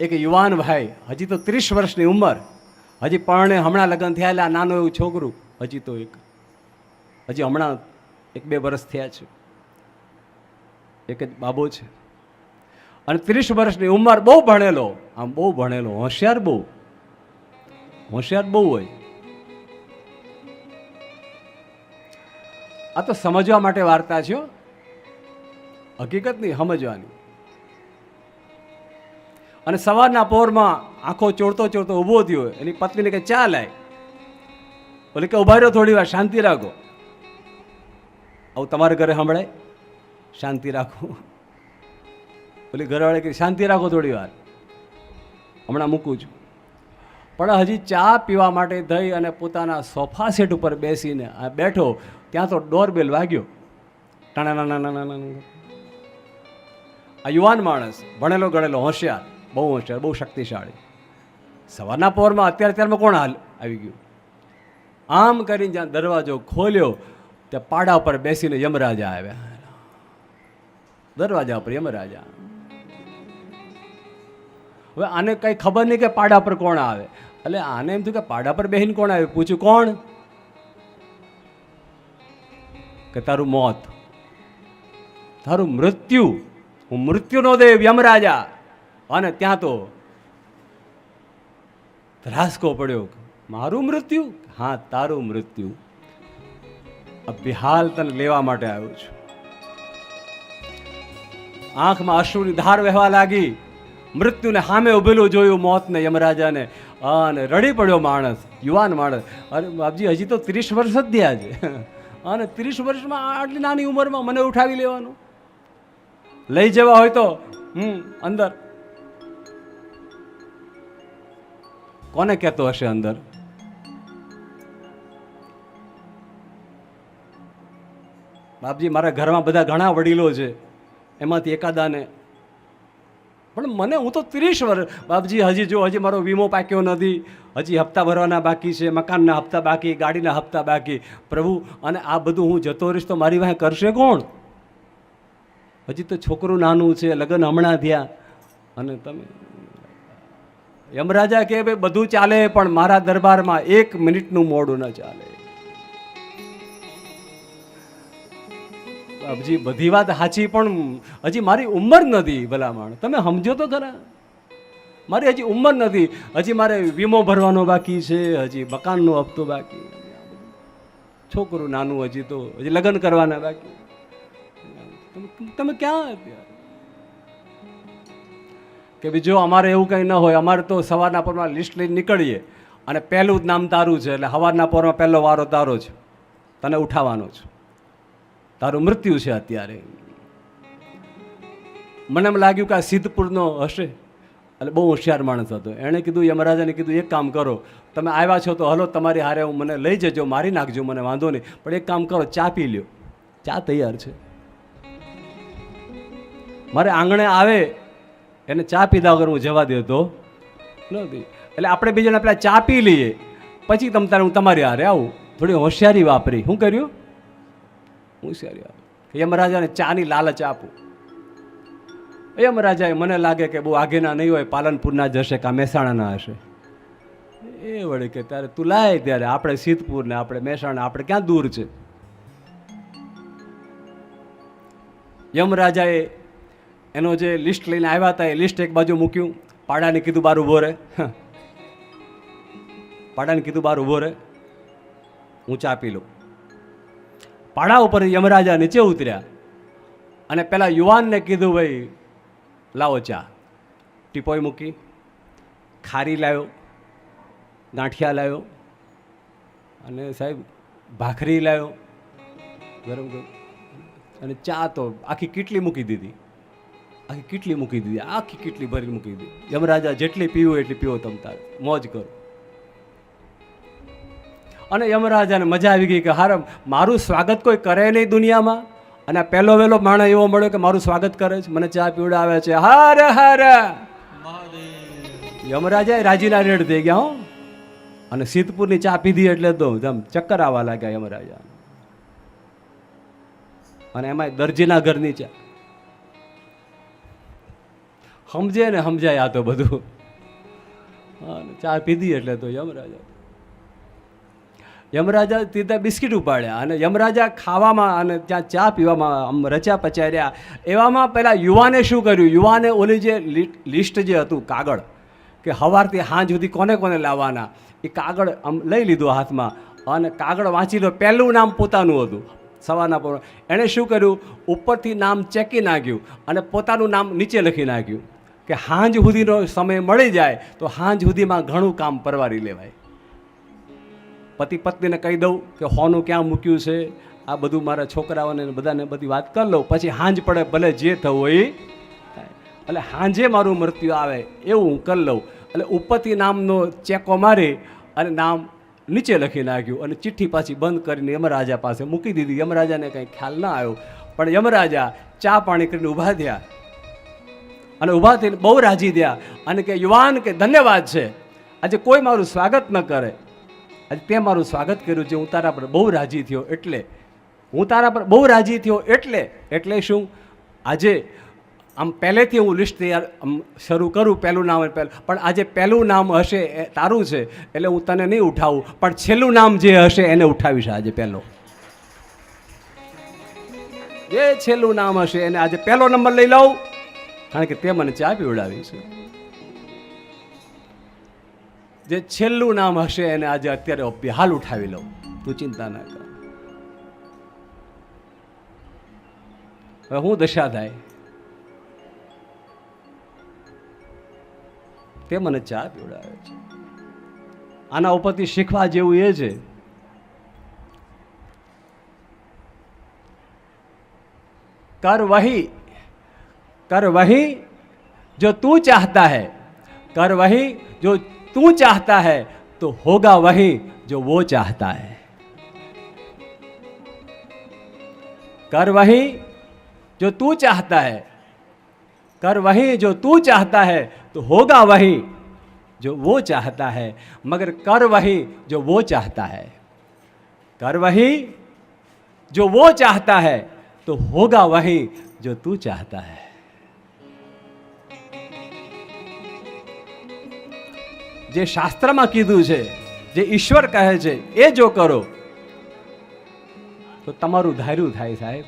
એક યુવાન ભાઈ, હજી તો ત્રીસ વર્ષની ઉંમર. હજી પરણે હમણાં લગ્ન થયા નાનું એવું છોકરું. હજી તો એક. હજી હમણાં એક બે વર્ષ થયા છે. એક જ બાબો છે. અને ત્રીસ વર્ષની ઉંમર બહુ ભણેલો, આમ બહુ ભણેલો, હોશિયાર બહુ. હોશિયાર બહુ હોય. આ તો સમજવા માટે વાર્તા છે. હકીકત નહીં, સમજવાની. અને સવારના પોરમાં આંખો ચોડતો ચોડતો ઊભો થયો એની પત્નીને કે ચા લાય. બોલે કે, ઊભા રહ્યો થોડી વાર, શાંતિ રાખો. આવું તમારે ઘરે સંભળાય? શાંતિ રાખો. બોલી, ઘરવાળી કે શાંતિ રાખો થોડી વાર. હમણાં મૂકું છું. પણ હજી ચા પીવા માટે થઈ અને પોતાના સોફા સેટ ઉપર બેસીને બેઠો, ત્યાં તો ડોરબેલ વાગ્યો. ટાણાણાણાણાણાણા. આ યુવાન માણસ ભણેલો ગણેલો હોશિયાર. બહુ હોશિયાર, બહુ શક્તિશાળી. સવારના પોરમાં અત્યારે અત્યારમાં કોણ હાલ આવી ગયું? આમ કરીને જ્યાં દરવાજો ખોલ્યો, ત્યાં પાડા પર બેસીને યમરાજા આવ્યા. દરવાજા પર યમરાજા. હવે આને કંઈ ખબર નહીં કે પાડા પર કોણ આવે. એટલે આને એમ થયું કે પાડા પર બેહીને કોણ આવે? પૂછ્યું કોણ? કે તારું મોત. તારું મૃત્યુ. હું મૃત્યુનો દેવ યમરાજા. અને ત્યાં તો ધ્રાસકો પડ્યો મારું મૃત્યુ? હા, તારું મૃત્યુ. અભિહાલ તને લેવા માટે આવ્યો છું. આંખમાં અશ્રુની ધાર વહેવા લાગી. મૃત્યુને સામે ઉભેલું જોયું મોતને યમરાજાને. અને રડી પડ્યો માણસ, યુવાન માણસ. અરે બાપજી, હજી તો ત્રીસ વર્ષ જ થયા છે. અને ત્રીસ વર્ષમાં આટલી નાની ઉંમરમાં મને ઉઠાવી લેવાનું? લઈ જવા હોય તો. હમ, અંદર. કોને કહેતો હશે અંદર? બાપજી, મારા ઘરમાં બધા ઘણા વડીલો છે. એમાંથી એકાદાને. પણ મને, હું તો ત્રીસ વર્ષ બાપજી, હજી જો, હજી મારો વીમો પાક્યો નથી. હજી હપ્તા ભરવાના બાકી છે, મકાનના હપ્તા બાકી, ગાડીના હપ્તા બાકી. પ્રભુ, અને આ બધું હું જતો રહીશ તો મારી વાંહે કરશે કોણ? હજી તો છોકરું નાનું છે, લગ્ન હમણાં થયા. અને તમે યમરાજા કે ભાઈ બધું ચાલે, પણ મારા દરબારમાં એક મિનિટનું મોડું ન ચાલે. હજી બધી વાત સાચી, પણ હજી મારી ઉંમર નથી, ભલામણ. તમે સમજો તો ખરા. મારી હજી ઉંમર નથી. હજી મારે વીમો ભરવાનો બાકી છે, હજી મકાનનો હપ્તો બાકી. છોકરું નાનું હજી તો, હજી લગ્ન કરવાના બાકી. તમે- ક્યાં અત્યારે કે બીજો અમારે એવું કંઈ ન હોય, અમારે તો સવારના પોરમાં લિસ્ટ લઈને નીકળીએ. અને પહેલું જ નામ તારું છે, એટલે સવારના પોરમાં પહેલો વારો તારો છે. તને ઉઠાવવાનો છે. તારું મૃત્યુ છે અત્યારે. મને એમ લાગ્યું કે આ સિદ્ધપુરનો હશે. એટલે બહુ હોશિયાર માણસ હતો. એણે કીધું યમરાજાને કીધું, એક કામ કરો. તમે આવ્યા છો તો હલો, તમારી હારે હું મને લઈ જજો, મારી નાખજો, મને વાંધો નહીં. પણ એક કામ કરો, ચા પી લ્યો. ચા તૈયાર છે. મારે આંગણે આવે એને ચા પીધા વગર હું જવા દેતો નથી. એટલે આપણે બીજાને પેલા ચા પી લઈએ. પછી તમ તારે હું તમારી હારે આવું. થોડી હોશિયારી વાપરી. શું કર્યું? હોશિયારી આપી યમરાજાને ચાની લાલચ આપું. યમરાજાએ મને લાગે કે બહુ આગેના નહીં હોય, પાલનપુરના જ હશે કાં મહેસાણાના હશે. એ વળી કે ત્યારે તું લાય ત્યારે. આપણે સિદ્ધપુર ને આપણે મહેસાણા આપણે ક્યાં દૂર છે? યમરાજાએ એનો જે લિસ્ટ લઈને આવ્યા હતા, એ લિસ્ટ એક બાજુ મૂક્યું. પાડાને કીધું, બાર ઊભો રહે પાડાને કીધું, બાર ઊભો રહે હું ચા પી લઉં. પાડા ઉપર યમરાજા નીચે ઉતર્યા અને પેલા યુવાનને કીધું, ભાઈ, લાવો ચા. ટીપોય મૂકી, ખારી લાવ્યો, ગાંઠિયા લાવ્યો અને સાહેબ, ભાખરી લાવ્યો, ગરમ ગરમ. અને ચા તો આખી કીટલી મૂકી દીધી. આખી કીટલી મૂકી દીધી? આખી કીટલી ભરી મૂકી દીધી? યમરાજા જેટલી પીવું એટલી પીવો તમ તાર. મોજ કરો. અને યમરાજાને મજા આવી ગઈ કે હાર મારું સ્વાગત કોઈ કરે નહીં દુનિયામાં? અને પહેલો વહેલો માણસ એવો મળ્યો કે મારું સ્વાગત કરે છે. મને ચા પીવડાવે છે. હર હર. યમરાજા રાજીના રેડ થઈ ગયા હો. અને સિદ્ધપુરની ચા પીધી એટલે તો આમ ચક્કર આવવા લાગ્યા યમરાજા અને એમાં દરજીના ઘરની ચા. સમજે ને સમજાય આ તો બધું. ચા પીધી એટલે તો યમરાજા યમરાજા તીધા બિસ્કિટ ઉપાડ્યા અને યમરાજા ખાવામાં અને ત્યાં ચા પીવામાં આમ રચા પચાર્યા. એવામાં પહેલાં યુવાને શું કર્યું? યુવાને ઓલી જે લિસ્ટ જે હતું કાગળ, કે સવારથી હાંજ સુધી કોને કોને લાવવાના, એ કાગળ આમ લઈ લીધું હાથમાં અને કાગળ વાંચી લો પહેલું નામ પોતાનું હતું, સવારના પર, એણે શું કર્યું? ઉપરથી નામ ચેકી નાખ્યું અને પોતાનું નામ નીચે લખી નાખ્યું. કે હાંજ સુધીનો સમય મળી જાય તો હાંજ સુધીમાં ઘણું કામ પરવારી લેવાય. પતિ પત્નીને કહી દઉં કે હોનું ક્યાં મૂક્યું છે? આ બધું મારા છોકરાઓને બધાને બધી વાત કરી લઉં. પછી હાંજ પડે ભલે જે થવું એ. એટલે હાંજે મારું મૃત્યુ આવે એવું હું કરી લઉં. એટલે ઉપરથી નામનો ચેકો મારી અને નામ નીચે લખી નાખ્યું અને ચિઠ્ઠી પાછી બંધ કરીને યમરાજા પાસે મૂકી દીધી. યમરાજાને કંઈ ખ્યાલ ના આવ્યો. પણ યમરાજા ચા પાણી કરીને ઊભા થયા. અને ઊભા થઈને બહુ રાજી થયા. અને કે, યુવાન કે, ધન્યવાદ છે. આજે કોઈ મારું સ્વાગત ન કરે. આજે તે મારું સ્વાગત કર્યું છે. હું તારા પર બહુ રાજી થયો એટલે. હું તારા પર બહુ રાજી થયો એટલે. એટલે શું? આજે આમ પહેલેથી હું લિસ્ટ તૈયાર શરૂ કરું પહેલું નામ પહેલું. પણ આજે પહેલું નામ હશે એ તારું છે, એટલે હું તને નહીં ઉઠાવું. પણ છેલ્લું નામ જે હશે એને ઉઠાવીશ આજે પહેલો. જે છેલ્લું નામ હશે એને આજે પહેલો નંબર લઈ લઉં. કારણ કે તે મને ચા પીવડાવી છે. જે છેલ્લું નામ હશે એને આજે અત્યારે હાલ ઉઠાવી લઉં. તું ચિંતા ના કર. હવે હું દશા થાય તે મને ચા પીવડાવે છે. આના ઉપરથી શીખવા જેવું એ છે. કર વહી कर वही जो तू चाहता है। कर वही जो तू चाहता है तो होगा वही जो वो चाहता है। कर वही जो तू चाहता है, कर वही जो तू चाहता है तो होगा वही जो वो चाहता है, मगर कर वही जो वो चाहता है। कर वही जो वो चाहता है तो होगा वही जो तू चाहता है। જે શાસ્ત્રમાં કીધું છે, જે ઈશ્વર કહે છે, એ જો કરો, તો તમારું ધાર્યું થાય સાહેબ.